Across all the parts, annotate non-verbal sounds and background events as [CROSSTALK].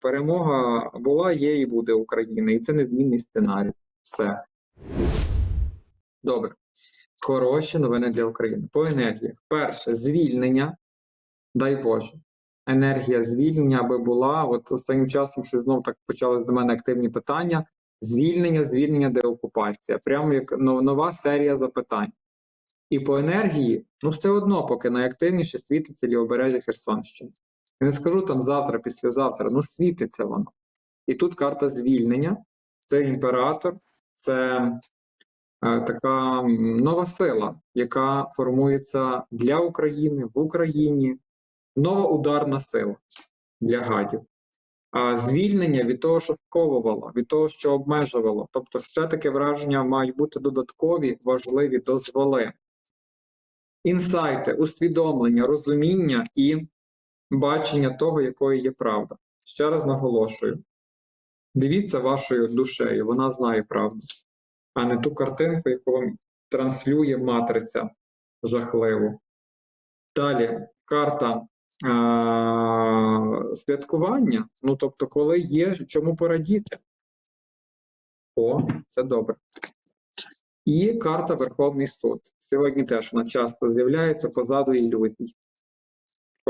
Перемога була, є і буде України, і це незмінний сценарій. Все. Добре. Хороші новини для України. По енергії. Перше, звільнення. Дай Боже. Енергія звільнення аби була. От останнім часом, що знов так почали до мене активні питання. Звільнення, звільнення, деокупація. Прямо як нова серія запитань. І по енергії, ну все одно, поки найактивніше світиться лівобережжя Херсонщини. Я не скажу там завтра, післязавтра, ну світиться воно. І тут карта звільнення, це імператор, це е, така нова сила, яка формується для України в Україні, нова ударна сила для гадів. А звільнення від того, що сковувало, від того, що обмежувало. Тобто, ще таке враження мають бути додаткові, важливі дозволи. Інсайти, усвідомлення, розуміння і бачення того, якою є правда. Ще раз наголошую: дивіться вашою душею, вона знає правду, а не ту картинку, яку вам транслює матриця жахливу. Далі карта а, святкування. Ну, тобто, коли є чому порадіти. О, це добре. І карта Верховний суд. Сьогодні теж вона часто з'являється позаду ілюзій.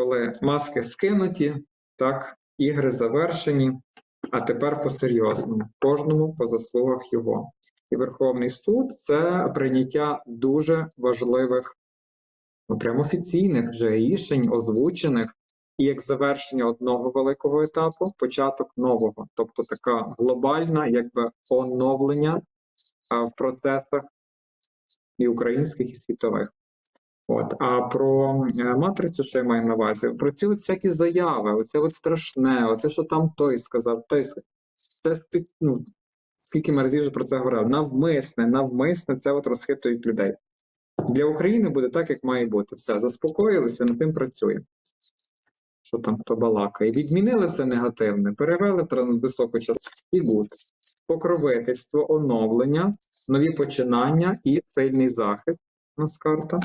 Коли маски скинуті, так, ігри завершені, а тепер по-серйозному, кожному по заслугах його. І Верховний суд це прийняття дуже важливих, ну прямо офіційних вже рішень, озвучених, і як завершення одного великого етапу, початок нового, тобто така глобальна, якби оновлення а, в процесах і українських, і світових. От, а про е, матрицю, що я маю на увазі, про ці от всякі заяви, оце от страшне, оце, що там той сказав, той. Це ну, скільки ми разів вже про це говорили. Навмисне, навмисне це от розхитують людей. Для України буде так, як має бути. Все, заспокоїлися, над тим працюємо. Що там хто балакає? Відмінили все негативне, перевели високу частину і гуд. Покровительство, оновлення, нові починання і сильний захист. У нас карта.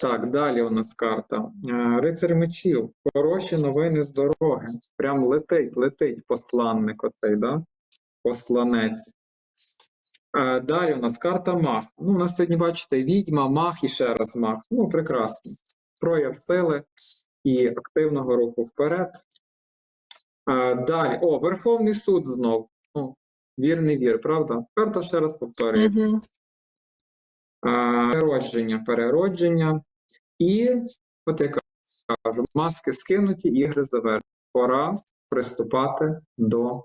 Так, далі у нас карта. Е, Рицар мечів. Хороші новини з дороги. Прям летить, летить посланник оцей, да? Посланець. Е, Далі у нас карта мах. Ну, у нас сьогодні, бачите, відьма, мах і ще раз мах. Ну, прекрасно. Прояв сили і активного руху вперед. Е, Далі. О, Верховний суд знов. Ну, вір, не вір, правда? Карта ще раз повторює. Угу. Переродження, переродження. І, от я кажу, маски скинуті, ігри завершені. Пора приступати до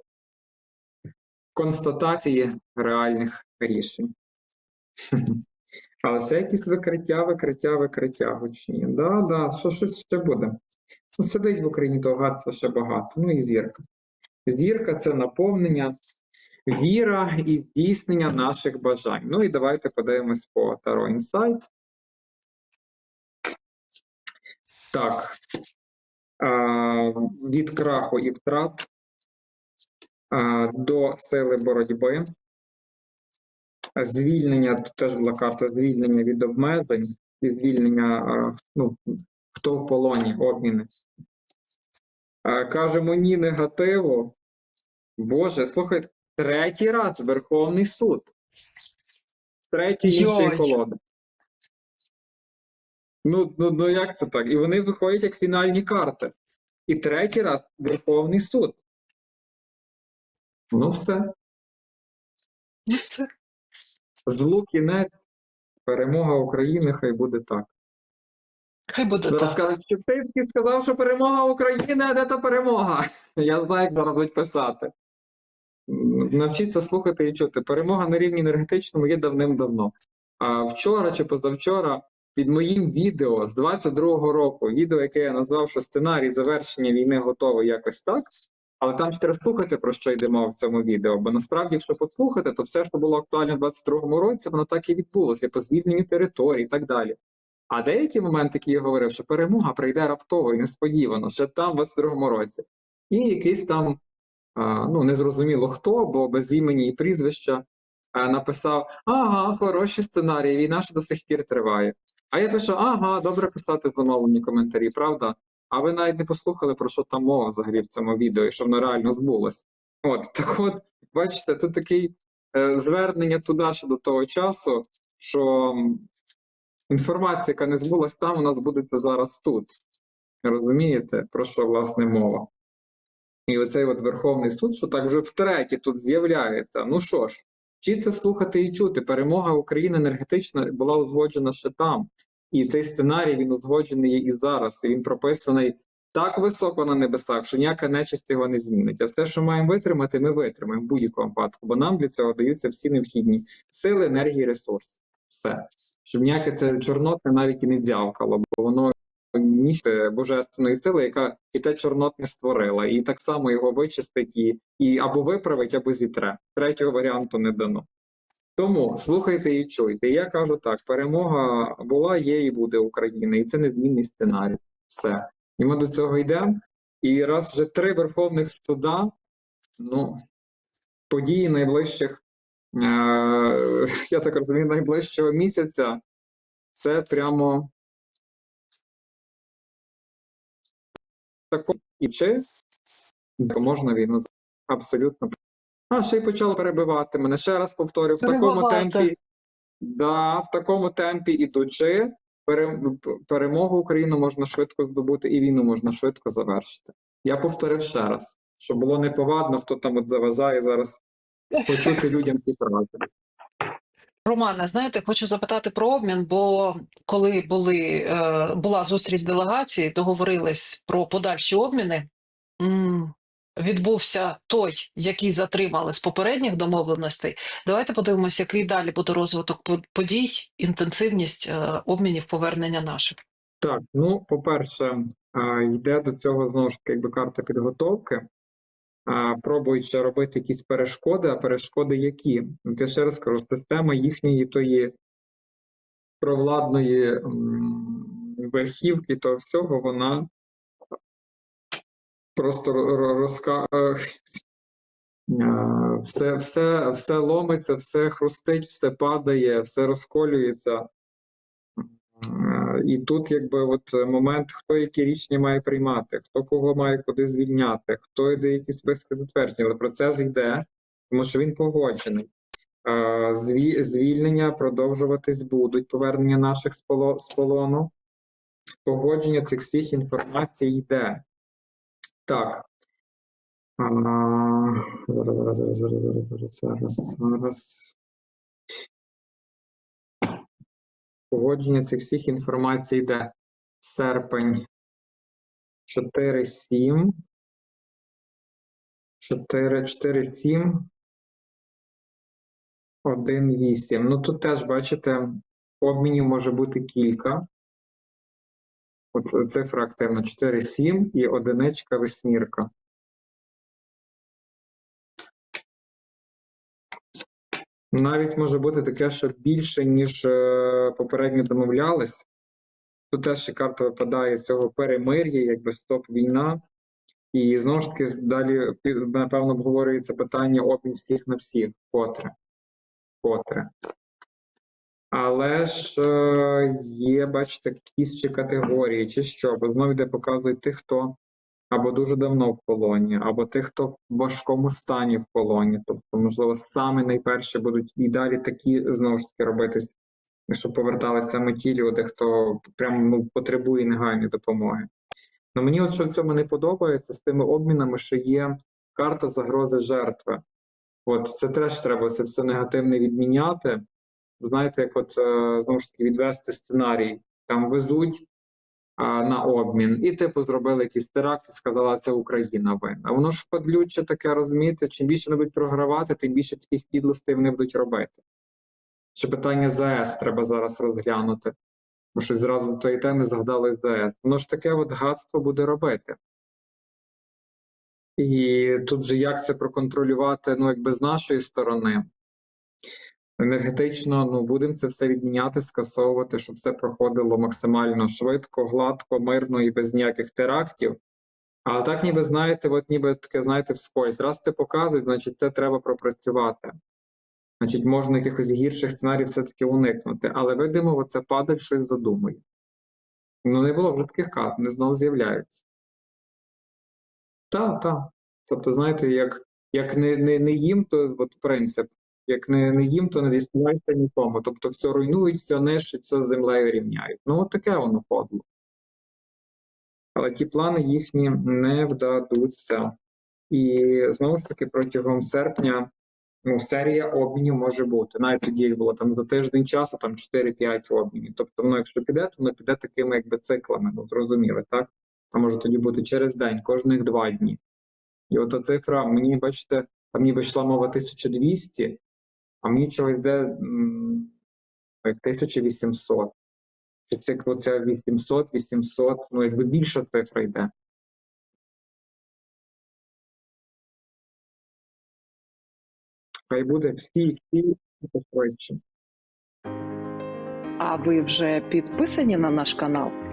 констатації реальних рішень. [LAUGHS] Але ще якісь викриття, викриття, викриття гучні. Да, да, що щось ще буде. Ну, сидить в Україні того гадства ще багато. Ну і зірка. Зірка це наповнення, віра і здійснення наших бажань. Ну і давайте подивимось по Таро Інсайт. Так. А, від краху і втрат а, до сили боротьби. Звільнення, тут теж була карта звільнення від обмежень і звільнення, ну, хто в полоні, обміни. А, кажемо ні негативу. Боже, слухай, третій раз Верховний суд. Третій інший Йой. Ну, ну, ну як це так? І вони виходять як фінальні карти. І третій раз Верховний суд. Ну все. Ну все. Злу кінець. Перемога України, хай буде так. Хай буде Зараз так. що ти сказав, що перемога України, а де та перемога? [LAUGHS] Я знаю, як зараз будуть писати. Навчіться слухати і чути. Перемога на рівні енергетичному є давним-давно. А вчора чи позавчора під моїм відео з 22-го року, відео, яке я назвав, що сценарій завершення війни готовий якось так. Але там ж треба слухати, про що йде мова в цьому відео. Бо насправді, якщо послухати, то все, що було актуально в 22-му році, воно так і відбулося по звільненню територій і так далі. А деякі моменти, які я говорив, що перемога прийде раптово і несподівано, ще там, в 22-му році. І якийсь там, ну, незрозуміло хто, бо без імені і прізвища написав: ага, хороші сценарії, війна ще до сих пір триває. А я пишу: ага, добре писати замовлені коментарі, правда? а ви навіть не послухали, про що там мова взагалі в цьому відео, і що воно реально збулось. От, так от, бачите, тут такий е, звернення туди ще до того часу, що інформація, яка не збулась там, нас збудеться зараз тут. Розумієте, про що власне мова? І оцей от Верховний суд, що так вже втретє тут з'являється. Ну що ж, вчіться слухати і чути. Перемога України енергетична була узгоджена ще там. І цей сценарій він узгоджений і зараз. І він прописаний так високо на небесах, що ніяка нечисть його не змінить. А все, що маємо витримати, ми витримаємо в будь-якому випадку, бо нам для цього даються всі необхідні сили, енергії, ресурси. Все. Щоб ніяке це чорнотне навіть і не дзявкало, бо воно ніж божественної сили, яка і те чорнотне створила, і так само його вичистить і, і або виправить, або зітре. Третього варіанту не дано. Тому слухайте і чуйте. Я кажу так: перемога була, є і буде України, і це незмінний сценарій. Все. І ми до цього йдемо. І раз вже три верховних суда, ну, події найближчих, е- [LAUGHS] я так розумію, найближчого місяця, це прямо такому і чи можна війну абсолютно. А ще й почало перебивати мене. Ще раз повторю, в такому темпі, да, в такому темпі ідучи, пере- перемогу України можна швидко здобути, і війну можна швидко завершити. Я повторив ще раз, щоб було неповадно, хто там от заважає зараз почути людям ці фрази. Романе, знаєте, хочу запитати про обмін, бо коли були, е, була зустріч делегації, договорились про подальші обміни. Відбувся той, який затримали з попередніх домовленостей. Давайте подивимося, який далі буде розвиток подій, інтенсивність е, обмінів повернення наших. Так, ну, по-перше, йде до цього знову ж таки якби карта підготовки. Пробують ще робити якісь перешкоди, а перешкоди які? Я ще раз кажу, система їхньої тої провладної верхівки, того всього, вона просто ро- ро- розка... е, все, все, все ломиться, все хрустить, все падає, все розколюється. І тут, якби, от е, момент, хто які рішення має приймати, хто кого має куди звільняти, хто йде якісь списки затвердження. Але процес йде, тому що він погоджений. Зві- Звільнення продовжуватись будуть, повернення наших з полону. Погодження цих всіх інформацій йде. Так. Зараз, зараз, зараз, зараз, зараз, зараз, Погодження цих всіх інформацій йде. Серпень 4, 7. 4, 4, 7. 1, 8. Ну тут теж, бачите, обмінів може бути кілька. От цифра активна 4, 7 і одиничка восьмірка. Навіть може бути таке, що більше, ніж е, попередньо домовлялись. Тут теж карта випадає цього перемир'я, якби стоп-війна. І знову ж таки, далі, напевно, обговорюється питання обмін всіх на всіх, котре. Котре. Але ж е, є, бачите, якісь чи категорії, чи що, бо знову йде показують тих, хто або дуже давно в полоні, або тих, хто в важкому стані в полоні. Тобто, можливо, саме найперше будуть і далі такі знову ж таки робитись, щоб поверталися саме ті люди, хто прямо ну, потребує негайної допомоги. Ну мені от що в цьому не подобається з тими обмінами, що є карта загрози жертви. От це теж треба це все негативне відміняти. Знаєте, як от е, знову ж таки відвести сценарій. Там везуть на обмін, і типу зробили якийсь теракт і сказала, це Україна винна. Воно ж подлюче таке, розумієте, чим більше вони будуть програвати, тим більше таких підлостей вони будуть робити. Ще питання ЗАЕС треба зараз розглянути. Бо щось зразу до тої теми згадали ЗАЕС. Воно ж таке от гадство буде робити. І тут же як це проконтролювати, ну, якби з нашої сторони. Енергетично, ну, будемо це все відміняти, скасовувати, щоб все проходило максимально швидко, гладко, мирно і без ніяких терактів. Але так, ніби знаєте, от ніби таке, знаєте, вскользь. Раз це показують, значить це треба пропрацювати. Значить, можна якихось гірших сценаріїв все-таки уникнути. Але видимо, оце падаль щось задумує. Ну, не було вже таких карт, вони знову з'являються. Так, так. Тобто, знаєте, як, як не, не, не їм, то от принцип. Як не, не їм, то не діставайся нікому. Тобто все руйнують, все нищать, все з землею рівняють. Ну, от таке воно подло. Але ті плани їхні не вдадуться. І знову ж таки, протягом серпня ну, серія обмінів може бути. Навіть тоді як було там за тиждень часу, там 4-5 обмінів. Тобто, воно, якщо піде, то воно піде такими якби циклами, ну зрозуміли, так? А може тоді бути через день, кожних два дні. І от та цифра, мені, бачите, там ніби йшла мова 1200, а мені чогось йде як 1800. Чи це 800, 800, ну якби більша цифра йде. Хай буде всі, всі швидше. А ви вже підписані на наш канал?